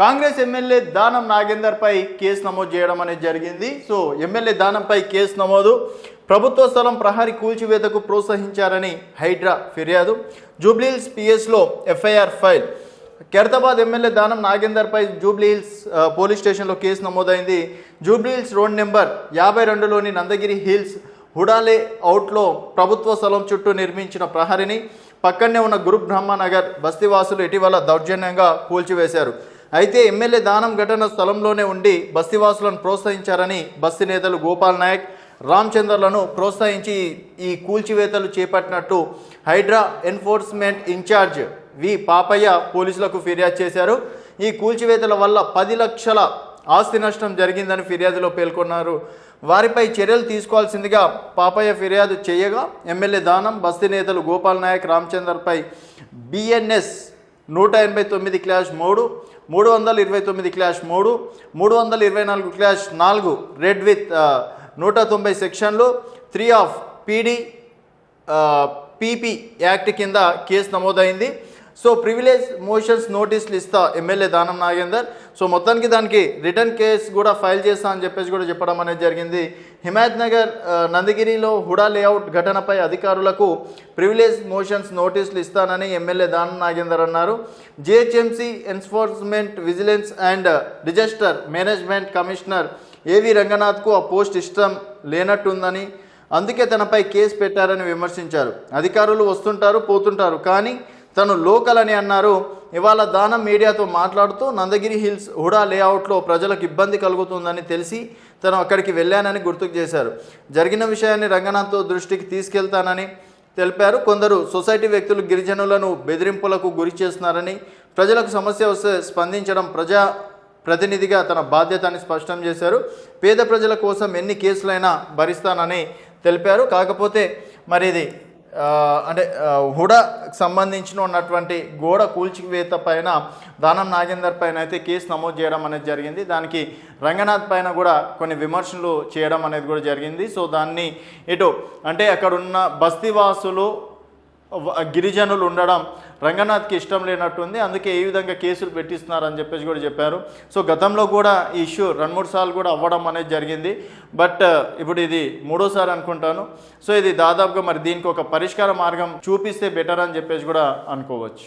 Congress MLA Danam Nagender పై case నమోదు చేయడం అనేది జరిగింది. సో ఎమ్మెల్యే దానంపై కేసు నమోదు. ప్రభుత్వ స్థలం ప్రహారీ కూల్చివేతకు ప్రోత్సహించారని హైడ్రా ఫిర్యాదు. Jubilee Hills పిఎస్లో FIR file. Khairatabad MLA Danam నాగేందర్పై Jubilee Hills police స్టేషన్లో కేసు నమోదైంది. జూబ్లీహిల్స్ రోడ్ నెంబర్ యాభై రెండులోని నందగిరి హిల్స్ హుడాలే అవుట్లో ప్రభుత్వ స్థలం చుట్టూ నిర్మించిన ప్రహరిని పక్కనే ఉన్న గురు బ్రహ్మనగర్ బస్తీవాసులు ఇటీవల దౌర్జన్యంగా కూల్చివేశారు. అయితే ఎమ్మెల్యే దానం ఘటన స్థలంలోనే ఉండి బస్తీవాసులను ప్రోత్సహించారని బస్తి నేతలు గోపాల్ నాయక్ రామచందర్లను ప్రోత్సహించి ఈ కూల్చివేతలు చేపట్టినట్టు HYDRAA enforcement incharge V Papaiah పోలీసులకు ఫిర్యాదు చేశారు. ఈ కూల్చివేతల వల్ల పది లక్షల ఆస్తి నష్టం జరిగిందని ఫిర్యాదులో పేర్కొన్నారు. వారిపై చర్యలు తీసుకోవాల్సిందిగా పాపయ్య ఫిర్యాదు చేయగా ఎమ్మెల్యే దానం బస్తీ నేతలు గోపాల్ నాయక్ రామచందర్పై బిఎన్ఎస్ నూట ఎనభై తొమ్మిది క్లాష్ మూడు మూడు వందల ఇరవై తొమ్మిది క్లాష్ మూడు మూడు వందల ఇరవై నాలుగు క్లాష్ నాలుగు రెడ్ విత్ uh, నూట తొంభై సెక్షన్లు three of PD PP act కింద కేసు నమోదైంది. సో ప్రివిలేజ్ మోషన్స్ నోటీసులు ఇస్తా ఎమ్మెల్యే దానం నాగేందర్ సో మొత్తానికి దానికి రిటర్న్ కేస్ కూడా ఫైల్ చేస్తా అని చెప్పేసి కూడా చెప్పడం అనేది జరిగింది. హిమాయత్ నగర్ నందగిరిలో హుడా లేఅవుట్ ఘటనపై అధికారులకు ప్రివిలేజ్ మోషన్స్ నోటీసులు ఇస్తానని ఎమ్మెల్యే దానం నాగేందర్ అన్నారు. GHMC enforcement vigilance and disaster management commissioner AV రంగనాథ్కు ఆ పోస్ట్ ఇష్టం లేనట్టుందని అందుకే తనపై కేసు పెట్టారని విమర్శించారు. అధికారులు వస్తుంటారు పోతుంటారు కానీ తను లోకల్ అని అన్నారు. ఇవాళ దానం మీడియాతో మాట్లాడుతూ నందగిరి హిల్స్ హుడా లేఅవుట్లో ప్రజలకు ఇబ్బంది కలుగుతుందని తెలిసి తను అక్కడికి వెళ్ళానని గుర్తుకు చేశారు. జరిగిన విషయాన్ని రంగనాథ్తో దృష్టికి తీసుకెళ్తానని తెలిపారు. కొందరు సొసైటీ వ్యక్తులు గిరిజనులను బెదిరింపులకు గురి చేస్తున్నారని ప్రజలకు సమస్య వస్తే స్పందించడం ప్రజా ప్రతినిధిగా తన బాధ్యత అని స్పష్టం చేశారు. పేద ప్రజల కోసం ఎన్ని కేసులైనా భరిస్తానని తెలిపారు. కాకపోతే మరి ఇది అంటే హుడ సంబంధించిన ఉన్నటువంటి గోడ కూల్చివేత పైన దానం నాగేందర్ పైన అయితే కేసు నమోదు చేయడం అనేది జరిగింది. దానికి రంగనాథ్ పైన కూడా కొన్ని విమర్శలు చేయడం అనేది కూడా జరిగింది. సో దాన్ని ఇటు అంటే అక్కడ ఉన్న బస్తీవాసులు గిరిజనులు ఉండడం రంగనాథ్కి ఇష్టం లేనట్టుంది. అందుకే ఈ విధంగా కేసులు పెట్టిస్తున్నారని చెప్పేసి కూడా చెప్పారు. సో గతంలో కూడా ఈ ఇష్యూ రెండు మూడు సార్లు కూడా అవ్వడం అనేది జరిగింది. బట్ ఇప్పుడు ఇది మూడోసారి అనుకుంటాను. సో ఇది దాదాపుగా మరి దీనికి ఒక పరిష్కార మార్గం చూపిస్తే బెటర్ అని చెప్పేసి కూడా అనుకోవచ్చు.